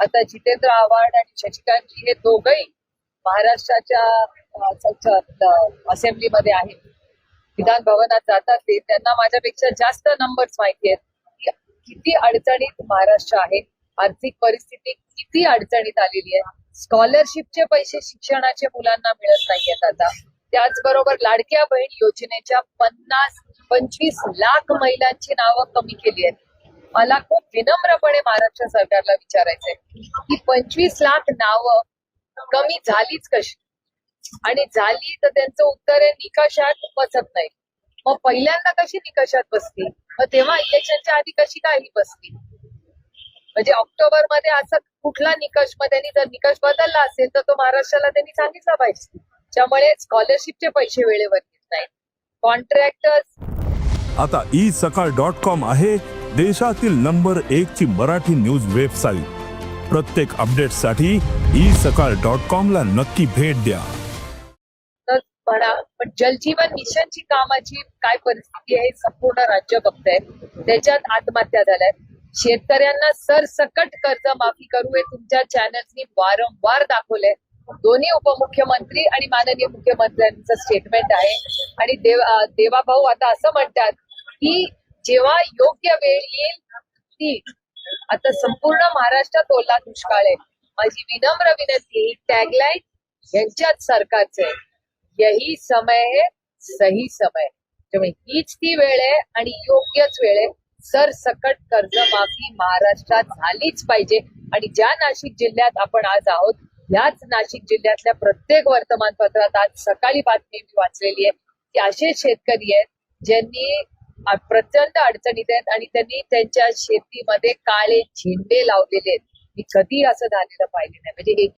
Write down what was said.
आता जितेंद्र आव्हाड आणि शशिकांतजी हे दोघही महाराष्ट्राच्या असेंब्लीमध्ये आहेत. विधान भवनात जातात ते. त्यांना माझ्यापेक्षा जास्त नंबर्स माहिती आहेत. किती अडचणीत महाराष्ट्र आहे. आर्थिक परिस्थिती किती अडचणीत आलेली आहे. स्कॉलरशिपचे पैसे शिक्षणाचे मुलांना मिळत नाहीयेत आता. त्याचबरोबर लाडक्या बहीण योजनेच्या पन्नास पंचवीस लाख महिलांची नावं कमी केली आहेत. मला खूप विनम्रपणे महाराष्ट्र सरकारला विचारायचंय की पंचवीस लाख नावं कमी झालीच कशी? आणि झाली तर त्यांचं उत्तर आहे निकषात बसत नाही. मग पहिल्यांदा कशी निकषात बसली मग तेव्हा इलेक्शनच्या आधी कशी काय ही बसली म्हणजे ऑक्टोबरमध्ये असं कुठला निकष मग त्यांनी जर निकष बदलला असेल तर तो महाराष्ट्राला त्यांनी सांगितला पाहिजे. त्यामुळे स्कॉलरशिपचे पैसे वेळेवर येत नाहीत. कॉन्ट्रॅक्टर्स आता ई सकाळ डॉट कॉम आहे. देशातील नंबर एक ची मराठी न्यूज वेबसाईट. प्रत्येक अपडेटसाठी ई सकाळ डॉट कॉम ला नक्की भेट द्या. तर म्हणा पण जलजीवन मिशनची कामाची काय परिस्थिती आहे संपूर्ण राज्य बघतंय. त्याच्यात आत्महत्या झाल्यात. शेतकऱ्यांना सरसकट कर्ज माफी करू हे तुमच्या चॅनल्सनी वारंवार दाखवलंय. दोन्ही उपमुख्यमंत्री आणि माननीय मुख्यमंत्र्यांचं स्टेटमेंट आहे. आणि देव देवाभाऊ आता असं म्हणतात की जेव्हा योग्य वेळ येईल ती. आता संपूर्ण महाराष्ट्रात ओला दुष्काळ आहे. माझी विनम्र विनंती टॅगलाईन यांच्याच सरकारचे यही समय है सही समय त्यामुळे हीच ती वेळ आहे आणि योग्यच वेळ आहे. सरसकट कर्जमाफी महाराष्ट्रात झालीच पाहिजे. आणि ज्या नाशिक जिल्ह्यात आपण आज आहोत ह्याच नाशिक जिल्ह्यातल्या प्रत्येक वर्तमानपत्रात आज सकाळी बातमी मी वाचलेली आहे. की असे शेतकरी आहेत ज्यांनी प्रचंड अडचणीत आहेत आणि त्यांनी त्यांच्या शेतीमध्ये काळे झेंडे लावलेले आहेत. मी कधी असं झालेलं पाहिले नाही. म्हणजे एक